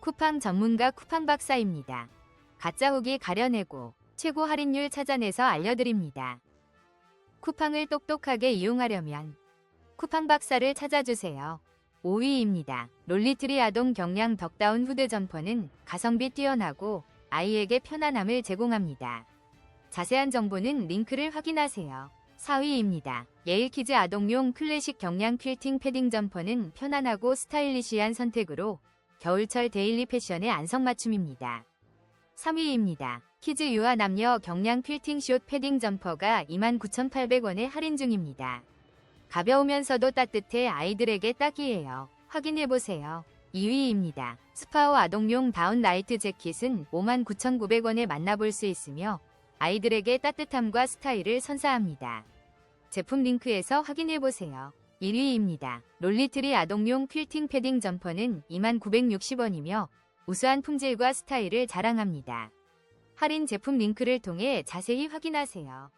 쿠팡 전문가 쿠팡 박사입니다. 가짜 후기 가려내고 최고 할인율 찾아내서 알려드립니다. 쿠팡을 똑똑하게 이용하려면 쿠팡 박사를 찾아주세요. 5위입니다. 롤리트리 아동 경량 덕다운 후드 점퍼는 가성비 뛰어나고 아이에게 편안함을 제공합니다. 자세한 정보는 링크를 확인하세요. 4위입니다. 예일키즈 아동용 클래식 경량 퀼팅 패딩 점퍼는 편안하고 스타일리시한 선택으로 겨울철 데일리 패션의 안성맞춤입니다. 3위입니다. 키즈 유아 남녀 경량 퀼팅 숏 패딩 점퍼가 29,800원에 할인 중입니다. 가벼우면서도 따뜻해 아이들에게 딱이에요. 확인해보세요. 2위입니다. 스파오 아동용 다운 라이트 재킷은 59,900원에 만나볼 수 있으며 아이들에게 따뜻함과 스타일을 선사합니다. 제품 링크에서 확인해보세요. 1위입니다. 롤리트리 아동용 퀼팅 패딩 점퍼는 2960원이며 우수한 품질과 스타일을 자랑합니다. 할인 제품 링크를 통해 자세히 확인하세요.